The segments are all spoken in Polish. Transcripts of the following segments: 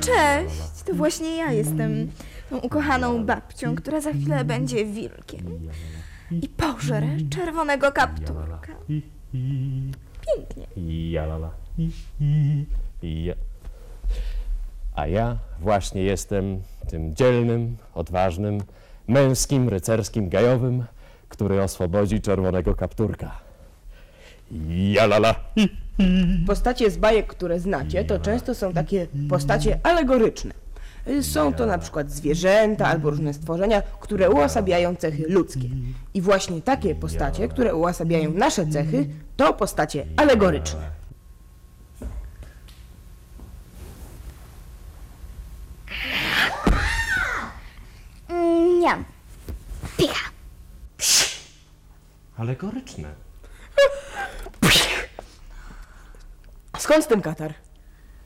Cześć, to właśnie ja jestem tą ukochaną babcią, która za chwilę będzie wilkiem i pożre czerwonego kapturka. Pięknie. Ja la la. I, i, i, ja. A ja właśnie jestem tym dzielnym, odważnym, męskim, rycerskim gajowym, który oswobodzi czerwonego kapturka. Ja la la. I, Postacie z bajek, które znacie, to często są takie postacie alegoryczne. Są to na przykład zwierzęta albo różne stworzenia, które uosabiają cechy ludzkie. I właśnie takie postacie, które uosabiają nasze cechy, to postacie alegoryczne. Niam. Picha. Alegoryczne. Skąd ten katar?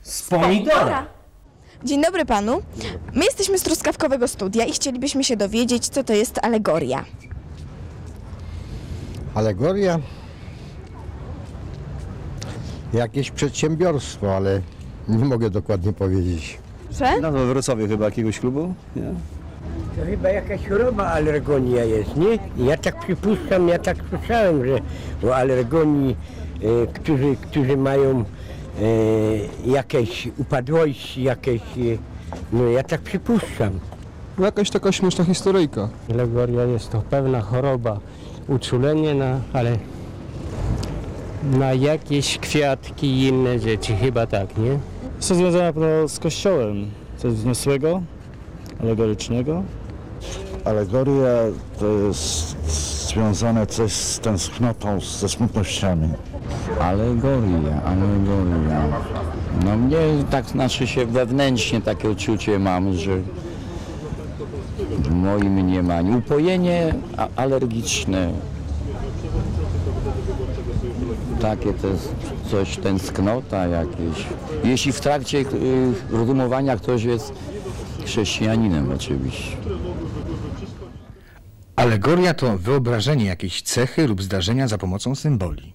Z pomidora. Dzień dobry panu. My jesteśmy z truskawkowego studia i chcielibyśmy się dowiedzieć, co to jest alegoria. Alegoria? Jakieś przedsiębiorstwo, ale nie mogę dokładnie powiedzieć. No to w Wrocławiu chyba jakiegoś klubu? Nie? To chyba jakaś choroba alergonia jest, nie? Ja tak przypuszczam, ja tak słyszałem, że o alergonii, którzy, którzy mają e, jakieś upadłości, jakieś, e, no ja tak przypuszczam. No Jakaś taka śmieszna historyjka. Alegoria jest to pewna choroba, uczulenie na, ale na jakieś kwiatki i inne rzeczy, chyba tak, nie? Jest to związane z kościołem, coś wzniosłego, alegorycznego. Alegoria to jest związane coś z tęsknotą, ze smutnościami. Alegoria, alegoria. No mnie tak znaczy się wewnętrznie takie uczucie mam, że w moim mniemaniu upojenie alergiczne. Takie to jest coś, tęsknota jakieś. Jeśli w trakcie y, rozumowania ktoś jest chrześcijaninem oczywiście. Alegoria to wyobrażenie jakiejś cechy lub zdarzenia za pomocą symboli.